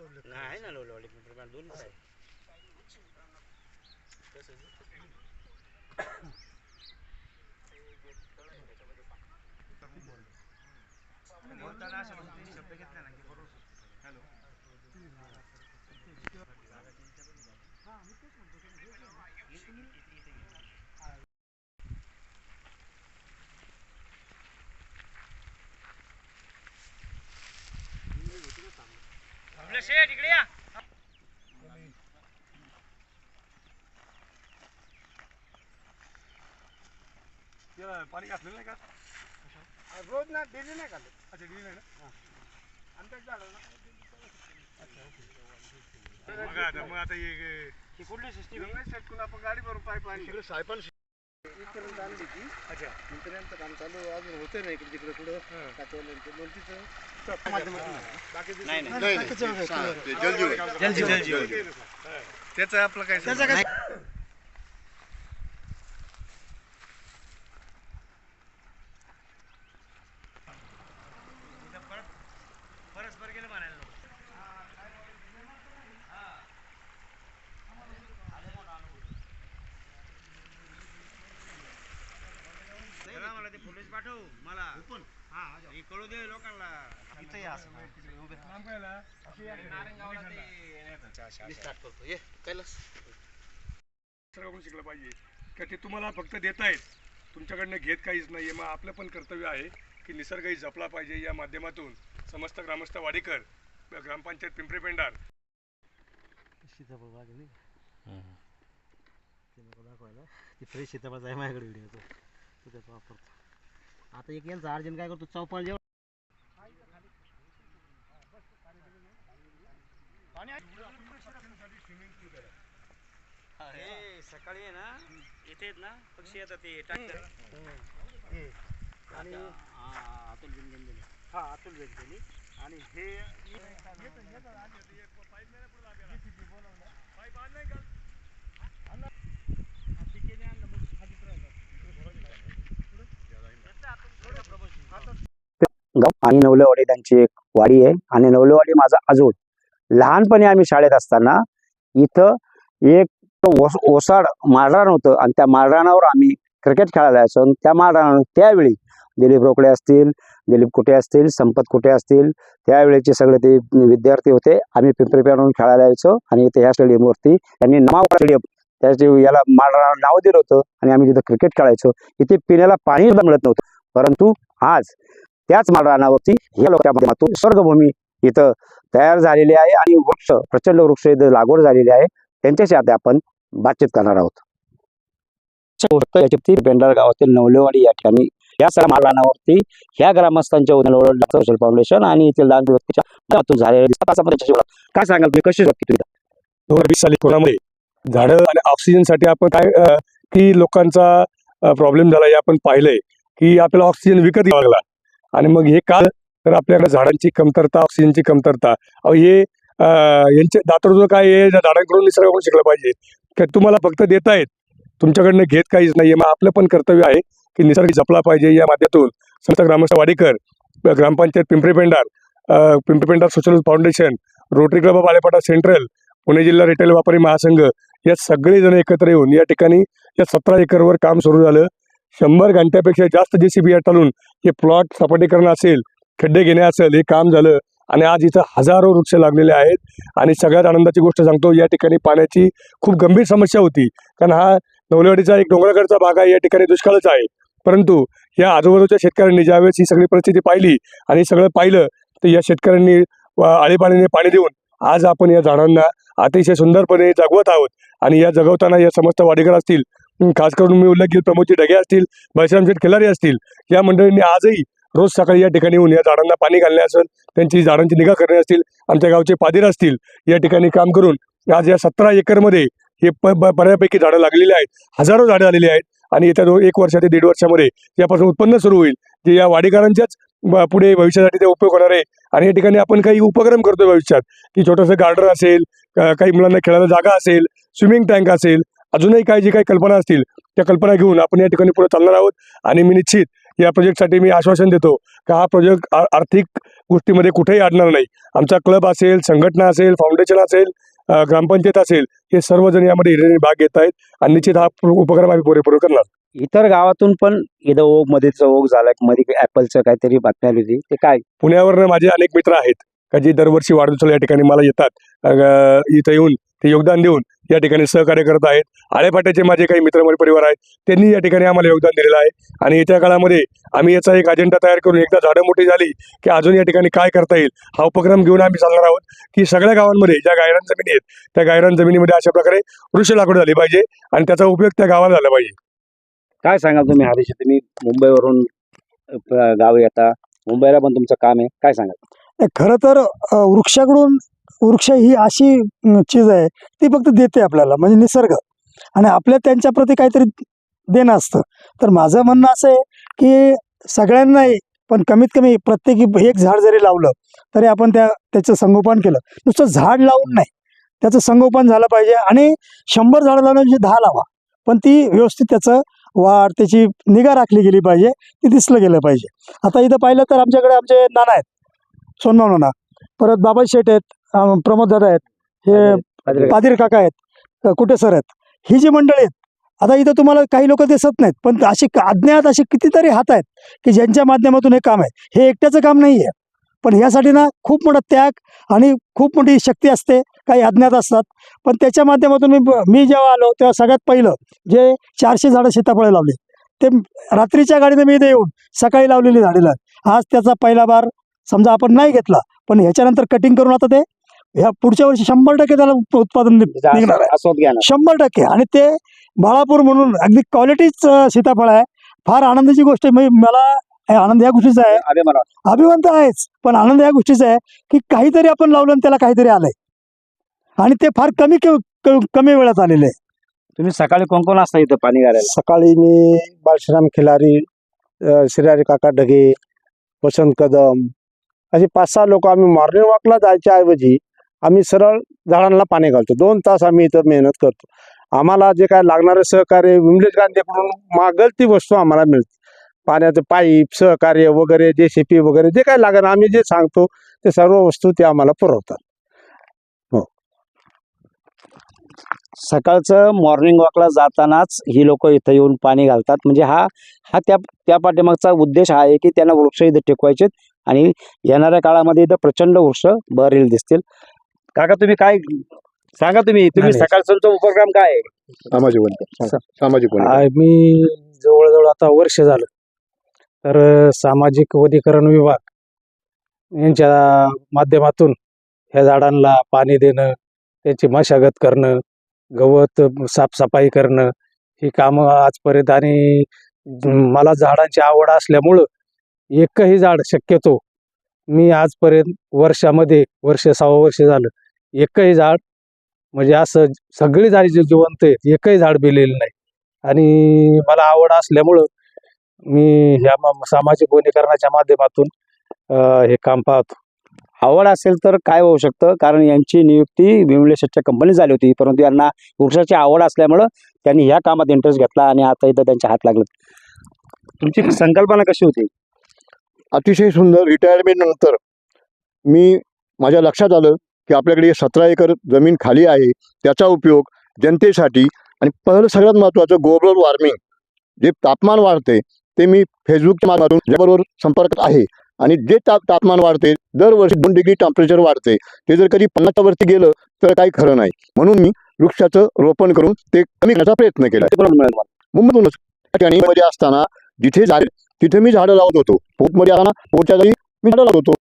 नाही ना लोलवाडी पिंपरी दोन आहे बोलताना असं मग तीन शब्द घेतले ना की बरोबर हॅलो शेठ इकडे या पाणी घातलेलं नाही का रोज ना डेली नाही काढत अच्छा डेली नाही ना आमच्याच झालं ना मग आता मग आता हे ही कुठली सिस्टीम शेतकून आपण गाडी भरून पाईप आणि तिकडे सायपन इथपर्यंत आणली ती अच्छा इथपर्यंत काम चालू अजून होतं ना इकडे तिकडे कुठं काचवलं ते नाही जलजीवन जलजीवन त्याचं आपलं काय त्याचं काय परस्पर मला ते फुटेज पाठव मला. हा कळू दे लोकांना. इथं या असं स्टार्ट करतो. ये कैलास. सर्वांकडून शिकलं पाहिजे. का ते तुम्हाला फक्त देत आहेत. तुमच्याकडनं घेत काहीच नाही आहे मग आपलं पण कर्तव्य आहे की निसर्गही जपला पाहिजे या माध्यमातून. समस्त ग्रामस्थ वाडीकर ग्रामपंचायत पिंपरी पेंडार सीताफळ बाग आहे नाही का? ते नको दाखवायला. ती फ्रेश सीताफळ आहे माझ्याकडे व्हिडिओचं. तो त्याचा वापरतो. आता एक यांचा अर्जंट काय करतो? चौपाल जेवण. हे सकाळी आहे ना इथे आहेत ना पक्षी येतात ते ट्रॅक्टर. आणि अतुल हा अतुल वेगवेगळी आणि हे गाव आणि नवलेवाडी त्यांची एक वाडी आहे. आणि नवलेवाडी माझा आजोड लहानपणी आम्ही शाळेत असताना इथं एक ओस ओसाड माळरान होतं. आणि त्या माळरानावर आम्ही क्रिकेट खेळायला असो आणि त्या माळरान त्यावेळी दिलीप रोकडे असतील दिलीप कुठे असतील संपत कुठे असतील त्यावेळेचे सगळे ते विद्यार्थी होते. आम्ही पिंपरी पेरून खेळायला यायचो. आणि इथे ह्या स्टेडियमवरती त्यांनी नाव स्टेडियम त्याचे याला माळरानावर नाव दिलं होतं. आणि आम्ही तिथं क्रिकेट खेळायचो. इथे पिण्याला पाणी सुद्धा मिळत नव्हतं. परंतु आज त्याच माळरानावरती ह्या लोकांच्या माध्यमातून स्वर्गभूमी इथं तयार झालेली आहे आणि वृक्ष प्रचंड वृक्ष इथं लागवड झालेली आहे. त्यांच्याशी आता आपण बातचीत करणार आहोत. बेंडर गावातील नवलेवाडी या ठिकाणी या सगळ्या माळरानावरती ह्या ग्रामस्थांच्या उद्यानावर सोशल फाउंडेशन आणि येथील दान व्यक्तीच्या माध्यमातून झालेल्या दिसतात. आपण काय सांगाल तुम्ही? कशी वाटते तुम्ही? दोन हजार वीस साली कोरोनामध्ये झाडं आणि ऑक्सिजनसाठी आपण काय की लोकांचा प्रॉब्लेम झाला हे आपण पाहिलंय की आपल्याला ऑक्सिजन विकत घ्यावा लागला. आणि मग हे का तर आपल्याकडे झाडांची कमतरता ऑक्सिजनची कमतरता. अहो हे यांचे दातृत्व काय हे झाडांकडून निसर्गाकडून शिकलं पाहिजे. की तुम्हाला फक्त देत आहेत तुमच्याकडनं घेत काहीच नाही मग आपलं पण कर्तव्य आहे की निसर्ग जपला पाहिजे या माध्यमातून. संत ग्रामस्थ वाडेकर ग्रामपंचायत Pimpri Pendar Pimpri Pendar social foundation rotary club of Alepata central Pune जिल्हा रिटेल व्यापारी महासंघ या सगळेजण एकत्र येऊन या ठिकाणी या सतरा एकरवर काम सुरू झालं. शंभर घंट्यापेक्षा जास्त जे सी बी टाळून हे प्लॉट सपाटीकरण असेल खड्डे घेणे असेल हे काम झालं आणि आज इथं हजारो वृक्ष लागलेले आहेत. आणि सगळ्यात आनंदाची गोष्ट सांगतो या ठिकाणी पाण्याची खूप गंभीर समस्या होती. कारण हा नवलेवाडीचा एक डोंगराकडचा भाग आहे या ठिकाणी दुष्काळच आहे. परंतु या आजूबाजूच्या शेतकऱ्यांनी ज्यावेळेस ही सगळी परिस्थिती पाहिली आणि सगळं पाहिलं तर या शेतकऱ्यांनी आळीपाळीने पाणी देऊन आज आपण या झाडांना अतिशय सुंदरपणे जगवत आहोत. आणि या जगवताना या समस्त वाडीकर असतील खास करून मी उल्लेख केला प्रमोदजी ढगे असतील भैसराम शेठ खिलारी असतील या मंडळींनी आजही रोज सकाळी या ठिकाणी येऊन या झाडांना पाणी घालणे असेल त्यांची झाडांची निगा करणे असतील आमच्या गावचे पादीर असतील या ठिकाणी काम करून आज या सतरा एकरमध्ये हे प ब- बऱ्यापैकी झाडं लागलेली आहेत हजारो झाडं आलेली आहेत आणि येत्या दोन एक वर्षा ते दीड वर्षामध्ये यापासून उत्पन्न सुरू होईल जे या वाडीकरांच्याच पुढे भविष्यासाठी ते उपयोग होणार आहे. आणि या ठिकाणी आपण काही उपक्रम करतो भविष्यात की छोटंसं गार्डन असेल काही मुलांना खेळायला जागा असेल स्विमिंग टँक असेल अजूनही काही जी काही कल्पना असतील त्या कल्पना घेऊन आपण या ठिकाणी पुढे चालणार आहोत. आणि मी निश्चित या प्रोजेक्टसाठी मी आश्वासन देतो का हा प्रोजेक्ट आर्थिक गोष्टीमध्ये कुठेही अडणार नाही. आमचा क्लब असेल संघटना असेल फाउंडेशन असेल ग्रामपंचायत असेल हे सर्वजण यामध्ये भाग घेत आहेत आणि निश्चित हा उपक्रम आम्ही पुरेपूर करणार. इतर गावातून पण इथं ओग मध्येच ओग झाला मध्ये ऍपलचं काहीतरी बातमी आली होती. ते काय? पुण्यावरनं माझे अनेक मित्र आहेत का जे दरवर्षी वाढदिवसाला या ठिकाणी मला येतात. इथं येऊन ते योगदान देऊन या ठिकाणी सहकार्य करत आहेत. आळेफाट्याचे माझे काही मित्रमंडळी परिवार आहेत. त्यांनी या ठिकाणी आम्हाला योगदान दिलेलं आहे. आणि येत्या काळामध्ये आम्ही याचा एक अजेंडा तयार करून एकदा झाडं मोठी झाली की अजून या ठिकाणी काय करता येईल हा उपक्रम घेऊन आम्ही चालणार आहोत. की सगळ्या गावांमध्ये ज्या गायरान जमिनी आहेत त्या गायरान जमिनीमध्ये अशा प्रकारे वृक्ष लागवड झाली पाहिजे आणि त्याचा उपयोग त्या गावाला झाला पाहिजे. काय सांगाल तुम्ही हरीश तुम्ही मुंबईवरून गाव येता. मुंबईला पण तुमचं काम आहे. काय सांगाल? खरं तर वृक्षाकडून वृक्ष ही अशी चीज आहे ती फक्त देते आपल्याला म्हणजे निसर्ग. आणि आपल्या त्यांच्या प्रती काहीतरी देणं असतं. तर माझं म्हणणं असं आहे की सगळ्यांनाही पण कमीत कमी प्रत्येकी एक झाड जरी लावलं तरी आपण त्या त्याचं संगोपन केलं. नुसतं झाड लावून नाही त्याचं संगोपन झालं पाहिजे आणि शंभर झाडं लावण्याची म्हणजे दहा लावा. पण ती व्यवस्थित त्याचं वाढ त्याची निगा राखली गेली पाहिजे ती दिसलं गेलं पाहिजे. आता इथं पाहिलं तर आमच्याकडे आमचे नाना आहेत सोनभाऊ नाना. परत बाबा शेठ आहेत प्रमोद दादा आहेत. हे पादीर काका आहेत. कुटे सर आहेत? ही जी मंडळी आहेत आता इथं तुम्हाला काही लोक दिसत नाहीत पण अशी अज्ञात असे कितीतरी हात आहेत की ज्यांच्या माध्यमातून हे काम आहे. हे एकट्याचं काम नाही आहे पण ह्यासाठी ना खूप मोठा त्याग आणि खूप मोठी शक्ती असते. काही अज्ञात असतात. पण त्याच्या माध्यमातून मी मी जेव्हा आलो तेव्हा सगळ्यात पहिलं जे चारशे झाडं सीताफळे लावली ते रात्रीच्या गाडीने मी इथे येऊन सकाळी लावलेली झाडे. आज त्याचा पहिला बार समजा आपण नाही घेतला पण ह्याच्यानंतर कटिंग करून आता ते ह्या पुढच्या वर्षी शंभर टक्के त्याला उत्पादन नि- निघणार आहे. शंभर टक्के. आणि ते बाळापूर म्हणून अगदी क्वालिटीच सीताफळ आहे. फार आनंदाची गोष्ट आहे. म्हणजे मला हे आनंद या गोष्टीचा आहे. अभिमान तर आहेच पण आनंद या गोष्टीचा आहे की काहीतरी आपण लावलं आणि त्याला काहीतरी आलंय. आणि ते फार कमी कमी वेळात आलेलं आहे. तुम्ही सकाळी कोण कोण असता इथं पाणी घालायला? सकाळी मी बाळश्राम खिलारी श्रीहरी काका ढगे वसंत कदम असे पाच सहा लोक आम्ही मॉर्निंग वॉकला जायच्या ऐवजी आम्ही सरळ झाडांना पाणी घालतो. दोन तास आम्ही इथं मेहनत करतो. आम्हाला जे काय लागणारे सहकार्य विमलेश गांधीकडून मागल ती वस्तू आम्हाला मिळते. पाण्याचं पाईप सहकार्य वगैरे जे सी पी वगैरे जे काय लागणार आम्ही जे सांगतो ते सर्व वस्तू ते आम्हाला पुरवतात. हो. सकाळचं मॉर्निंग वॉकला जातानाच ही लोक इथं येऊन पाणी घालतात. म्हणजे हा हा त्या त्या पाठीमागचा उद्देश हा आहे की त्यांना वृक्ष इथं टिकवायचेत आणि येणाऱ्या काळामध्ये इथं प्रचंड वृक्ष बहरील दिसतील. काका तुम्ही काय सांगा तुम्ही. तुम्ही नाही. सकाळचा उपक्रम काय आहे? सामाजिक सामाजिक मी जवळजवळ आता वर्ष झालं. तर अ, सामाजिक वनीकरण विभाग यांच्या माध्यमातून ह्या झाडांना पाणी देणं त्यांची मशागत करणं गवत साफसफाई करणं ही कामं आजपर्यंत आणि मला झाडांची आवड असल्यामुळं एकही झाड शक्यतो मी आजपर्यंत वर्षामध्ये वर्ष सहा वर्ष झालं. एकही झाड म्हणजे असं सगळी झाडे जे जिवंत आहेत एकही झाड बेलेलं नाही. आणि मला आवड असल्यामुळं मी ह्या सामाजिक वनीकरणाच्या माध्यमातून हे काम पाहतो. आवड असेल तर काय होऊ शकतं? कारण यांची नियुक्ती विमले शेटच्या कंपनी झाली होती. परंतु यांना वृक्षाची आवड असल्यामुळं त्यांनी ह्या कामात इंटरेस्ट घेतला आणि आता इथं त्यांच्या हात लागले तुमची संकल्पना कशी होती? अतिशय सुंदर रिटायरमेंट नंतर मी माझ्या लक्षात आलं की आपल्याकडे सतरा एकर जमीन खाली आहे. त्याचा उपयोग जनतेसाठी आणि पहिलं सगळ्यात महत्त्वाचं ग्लोबल वॉर्मिंग जे तापमान वाढते ते मी फेसबुकच्या माध्यमातून त्याबरोबर संपर्कात आहे. आणि जे ताप तापमान वाढते दरवर्षी दोन डिग्री टेम्परेचर वाढते. ते जर कधी पन्नासच्या वरती गेलं तर काही खरं नाही. म्हणून मी वृक्षाचं रोपण करून ते कमी करण्याचा प्रयत्न केला. मुंबईतूनच ठिकाणी मध्ये असताना जिथे झाले तिथे मी झाडं लावत होतो. पोटमध्ये असताना पोटच्या जागी मी झाडं लावत होतो.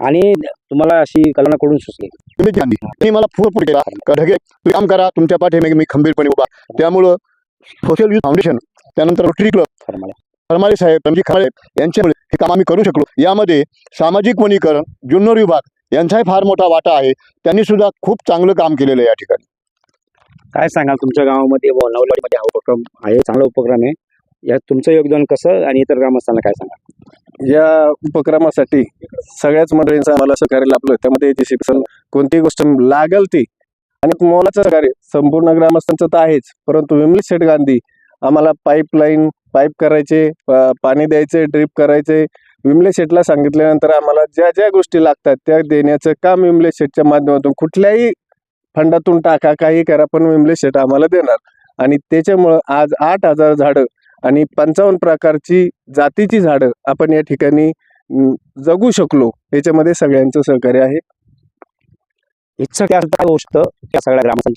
आणि तुम्हाला अशी कल्पना कडून सुचली? तुम्ही गांधी त्यांनी मला फुरफुर केला. ढगे काम करा. तुमच्या पाठीमागे मी खंबीरपणे उभा. त्यामुळं सोशल यूथ फाउंडेशन त्यानंतर रोटरी क्लब फरमाला फरमाळे साहेब रणजी खराळे यांच्यामुळे हे काम आम्ही करू शकलो. यामध्ये सामाजिक वनीकरण जुन्नर विभाग यांचाही फार मोठा वाटा आहे. त्यांनी सुद्धा खूप चांगलं काम केलेलं आहे या ठिकाणी. काय सांगाल? तुमच्या गावामध्ये व नवलवाडीमध्ये हा उपक्रम आहे. चांगला उपक्रम आहे. यात तुमचं योगदान कसं आणि इतर ग्रामस्थांना काय सांगा? या उपक्रमासाठी सगळ्याच मंडळींचं आम्हाला सहकार्य लाभलं त्यामध्ये याची शिक्षण कोणतीही गोष्ट लागल ती आणि मोलाचं सहकार्य? संपूर्ण ग्रामस्थांचं तर आहेच. परंतु विमल शेठ गांधी आम्हाला पाईपलाईन पाईप करायचे पाणी द्यायचे ड्रीप करायचे. विमले शेठला सांगितल्यानंतर आम्हाला ज्या ज्या गोष्टी लागतात त्या देण्याचं काम विमले शेठच्या माध्यमातून कुठल्याही फंडातून टाका काही करा पण विमले शेठ आम्हाला देणार. आणि त्याच्यामुळं आज आठ हजार झाडं आणि पंचावन्न प्रकारची जातीची झाडं आपण या ठिकाणी जगू शकलो. याच्यामध्ये सगळ्यांचं सहकार्य आहे. इच्छा गोष्ट त्या सगळ्या ग्रामपंचायत